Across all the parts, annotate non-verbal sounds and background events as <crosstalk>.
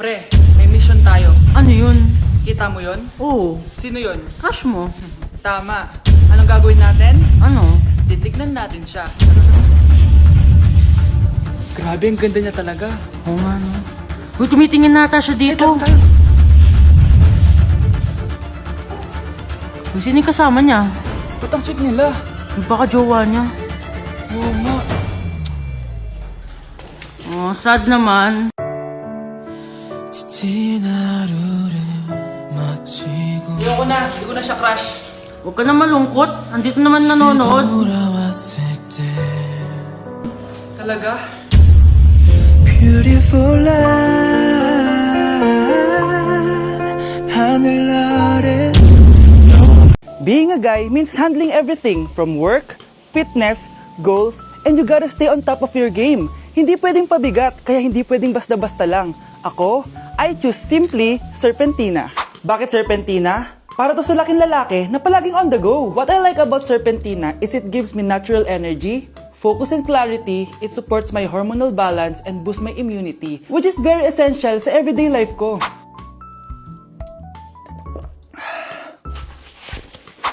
Pre, may mission tayo. Ano yun? Kita mo yon? Oo, Sino yon? crush mo. Tama. Anong gagawin natin? Ano? Titignan natin siya. Grabe, ang ganda niya talaga. Oo nga no. Uy, tumitingin nata siya dito. Ito, tayo. Uy, sino yung kasama niya? Ba't ang sweet nila? Yung baka jowa niya. Oo nga. Oh, sad naman. Ayoko na. Hindi ko na siya crush. Huwag ka na malungkot. Andito naman nanonood. Talaga? Beautiful light 하늘 아래 Being a guy means handling everything from work, fitness, goals, and you gotta stay on top of your game. Hindi pwedeng pabigat, kaya hindi pwedeng basta-basta lang. Ako, I choose simply Serpentina. Bakit Serpentina? Para to sa laking lalaki na palaging on the go. What I like about Serpentina is it gives me natural energy, focus and clarity, it supports my hormonal balance and boosts my immunity, which is very essential sa everyday life ko. <sighs>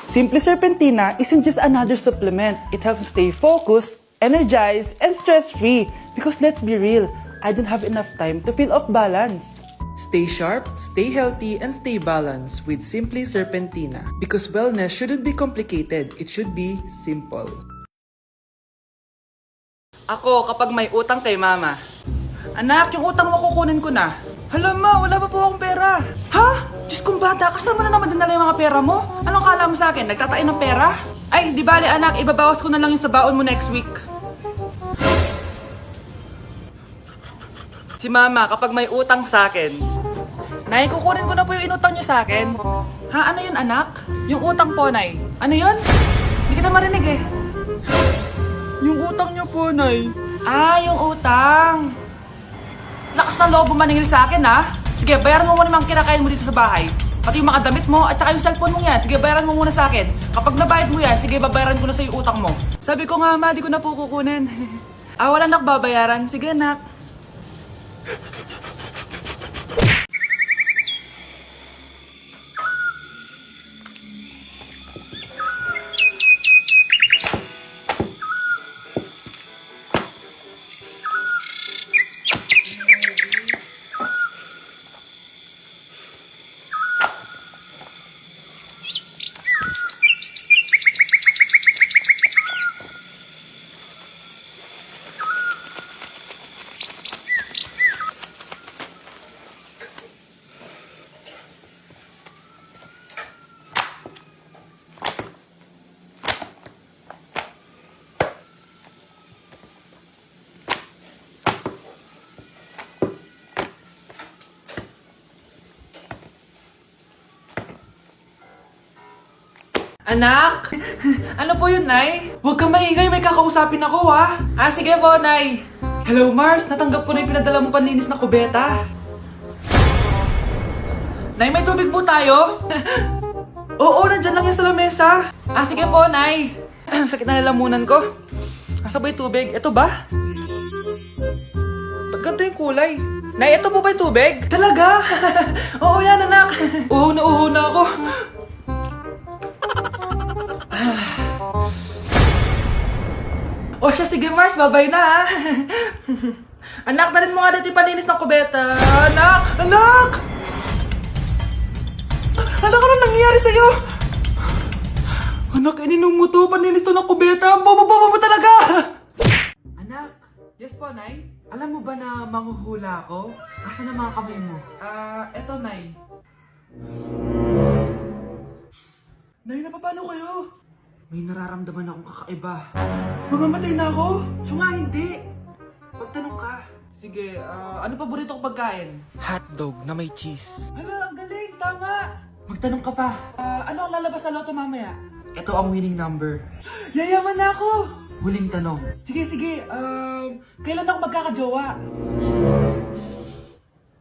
Simply Serpentina isn't just another supplement. It helps stay focused, energized, and stress-free. Because let's be real, I don't have enough time to feel off balance. Stay sharp, stay healthy, and stay balanced with Simply Serpentina. Because wellness shouldn't be complicated, it should be simple. Ako, kapag may utang kay mama. Anak, yung utang mo kukunin ko na. Hala ma, wala pa po akong pera. Ha? Diyos kong bata, kasama na naman dinala yung mga pera mo? Anong kala mo sa akin? Nagtatain ng pera? Ay, di bale anak, ibabawas ko na lang yung sa baon mo next week. Si mama, kapag may utang sa akin, Nay, kukunin ko na po yung inutang niyo sa akin. Ha, ano yun anak? Yung utang po, Nay. Ano yun? Hindi kita marinig eh. Yung utang niyo po, Nay. Ah, yung utang. Lakas ng loob mo maningil sa akin, ha? Sige, bayaran mo muna yung mga kinakain mo dito sa bahay. Pati yung mga damit mo at saka yung cellphone mo yan. Sige, bayaran mo muna sa akin. Kapag nabayad mo yan, sige, babayaran ko na sa yung utang mo. Sabi ko nga, ma, di ko na po kukunin. ah, wala nak babayaran. Sige, nak. Anak! ano po yun, Nay? Huwag kang maingay, may kakausapin ako, ha? Ah, sige po, Nay. Hello, Mars. Natanggap ko na yung pinadala mong panlinis na kubeta. Nay, may tubig po tayo? <laughs> Oo, nandyan lang yan sa lamesa. Ah, sige po, Nay. <clears throat> Sakit na lalamunan ko. Asa ba yung tubig? Ito ba? Ba't ganito yung kulay? Nay, ito po ba yung tubig? Talaga? <laughs> Oo yan, anak. <laughs> uho na uho na ako. O siya, sige Mars, babay na ha. <laughs> Anak, dalhin mo nga dito yung palinis ng kubeta. Anak! Anak! Anak, ano nangyayari sa'yo? Anak, ininom mo to. Paninis to ng kubeta. Ang bobo-bobo mo talaga! <laughs> Anak, yes po, Nay? Alam mo ba na manghuhula ako? Asa na mga kamay mo? Ah, eto, Nay. Nay, napapano kayo? May nararamdaman akong kakaiba. Mamamatay na ako? Nga hindi. Pagtanong ka. Sige, ah, ano paborito kong pagkain? Hotdog na may cheese. Hala, ang galing! Tama! Magtanong ka pa. Ah, ano ang lalabas sa loto mamaya? Ito ang winning number. Yayaman na ako! Huling tanong. Sige, sige. Um, kailan ako magkakajowa?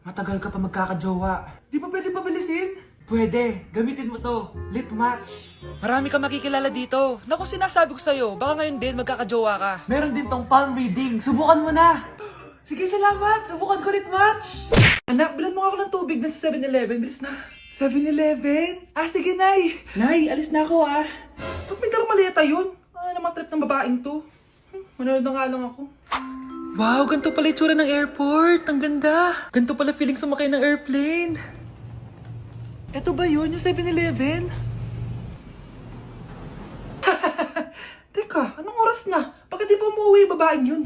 Matagal ka pa magkakajowa. Di ba pwede pabilisin? Pwede. Gamitin mo to. Lip match. Marami ka makikilala dito. Naku, sinasabi ko sa'yo. Baka ngayon din magkakajowa ka. Meron din tong palm reading. Subukan mo na. Sige, salamat. Subukan ko lit match. Anak, bilan mo nga tubig na sa 7-Eleven. Bilis na. 7-Eleven? Ah, sige, Nay. Nay, alis na ako, ah. Ba't may maleta yun? Ano naman trip ng babaeng to? Hmm, manonood na nga lang ako. Wow, ganito pala itsura ng airport. Ang ganda. Ganito pala feeling sumakay ng airplane. Ito ba yun, yung 7-Eleven? <laughs> Teka, anong oras na? Bakit di pa umuwi yung babaeng yun?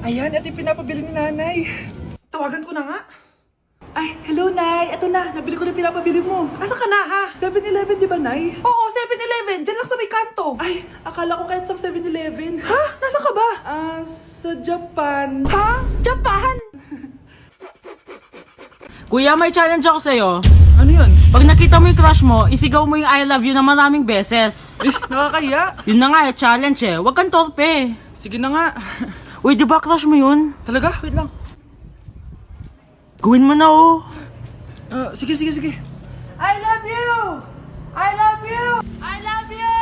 Ayan, ito yung pinapabili ni nanay. Tawagan ko na nga. Ay, hello, Nay. Ito na, nabili ko na pinapabili mo. Asa ka na, ha? 7-Eleven, di ba, Nay? Oo, 7-Eleven. Diyan lang sa may kanto. Ay, akala ko kahit sa 7-Eleven. Ha? Nasa ka ba? Ah, sa Japan. Ha? Japan? Kuya, may challenge ako sa'yo. Ano yun? Pag nakita mo yung crush mo, isigaw mo yung I love you na maraming beses. Eh, nakakahiya. Yun na nga eh, challenge eh. Huwag kang torpe. Sige na nga. Uy, di ba crush mo yun? Talaga? Wait lang. Gawin mo na oh. Ah, sige, sige, sige. I love you! I love you! I love you!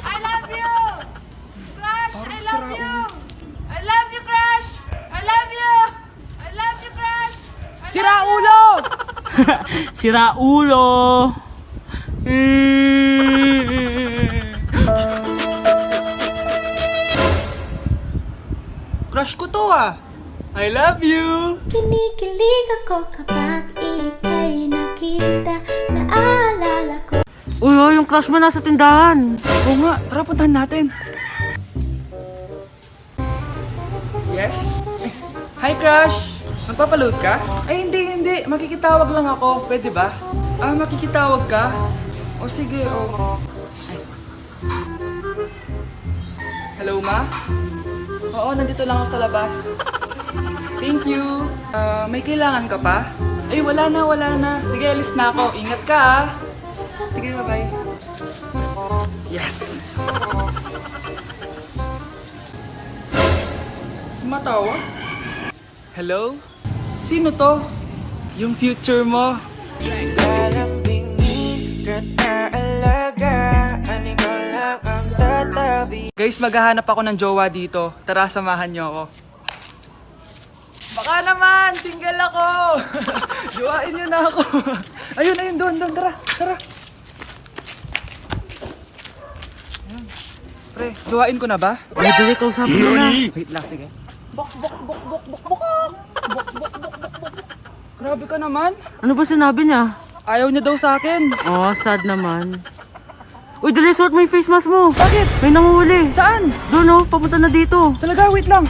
I love you! Crush, I love you! I love you, Crush! I love you! I love you, Crush! Sira ulo! Sira ulo. Crush ko to ah. I love you! Kinikilig ako kapag ika'y nakita Naalala ko Uy, uy, yung crush mo nasa tindahan. Oo nga, tara puntahan natin. Yes? Hi, Crush! Magpapaload ka? Ay, hindi, hindi. Makikitawag lang ako. Pwede ba? Ah, makikitawag ka? O sige, o. Ay. Hello, Ma? Oo, nandito lang ako sa labas. Thank you. Ah, may kailangan ka pa? Ay, wala na, wala na. Sige, alis na ako. Ingat ka, ah. Sige, bye-bye. Yes! Matawa? Hello? Sino to? Yung future mo. Guys, maghahanap ako ng jowa dito. Tara, samahan niyo ako. Baka naman, single ako. <laughs> Jowain niyo na ako. <laughs> ayun, ayun, doon, doon. Tara, tara. Ayun. Pre, jowain ko na ba? Uy, dali, kausapin mo na. Wait lang, sige. Bok, bok, bok, bok. Bok, bok, bok, bok, bok. Grabe ka naman. Ano ba sinabi niya? Ayaw niya daw sa akin. Oh, sad naman. Uy, dali, mo yung face mask mo. Bakit? May nanguhuli. Saan? Doon oh, papunta na dito. Talaga, wait lang.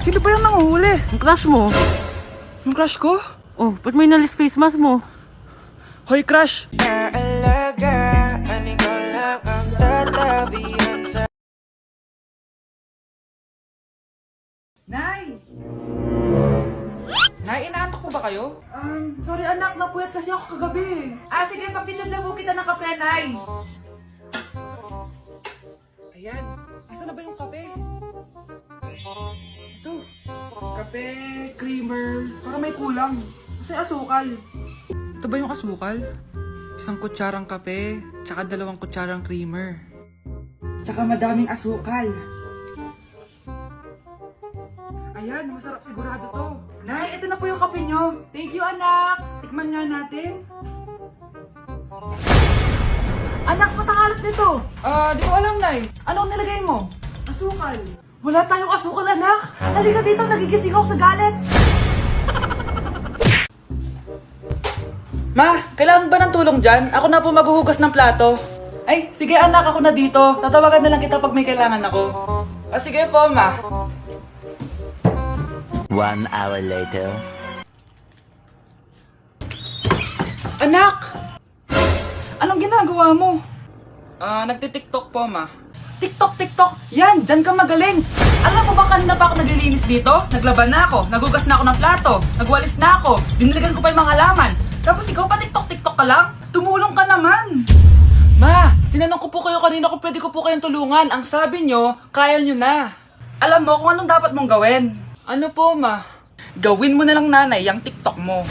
Sino ba yung nanguhuli? Ang crush mo. Yung crush ko? Oh, ba't may nalis face mask mo? Hoy, crush! Kayo? Um, sorry anak, napuyat kasi ako kagabi. Ah, sige, pagtitib na po kita ng kape, Nay. Ayan, asa na ba yung kape? Ito, kape, creamer, para may kulang. Kasi asukal. Ito ba yung asukal? Isang kutsarang kape, tsaka dalawang kutsarang creamer. Tsaka madaming asukal. Ayan, masarap sigurado to. Nay, ito na po yung kape nyo. Thank you, anak. Tikman nga natin. Anak, matakalat nito. Ah, di ko alam, Nay. Anong nilagay mo? Asukal. Wala tayong asukal, anak. Halika dito, nagigising ako sa galit. Ma, kailangan ba ng tulong dyan? Ako na po maghuhugas ng plato. Ay, sige anak, ako na dito. Tatawagan na lang kita pag may kailangan ako. Ah, sige po, ma. One hour later. Anak! Anong ginagawa mo? Ah, nagtitiktok po, ma. TikTok, TikTok! Yan! Diyan ka magaling! Alam mo ba kanina pa ako naglilinis dito? Naglaban na ako, nagugas na ako ng plato, nagwalis na ako, diniligan ko pa yung mga halaman. Tapos ikaw pa TikTok, TikTok ka lang? Tumulong ka naman! Ma, tinanong ko po kayo kanina kung pwede ko po kayong tulungan. Ang sabi nyo, kaya nyo na. Alam mo kung anong dapat mong gawin? Ano po, ma? Gawin mo na lang nanay yung TikTok mo.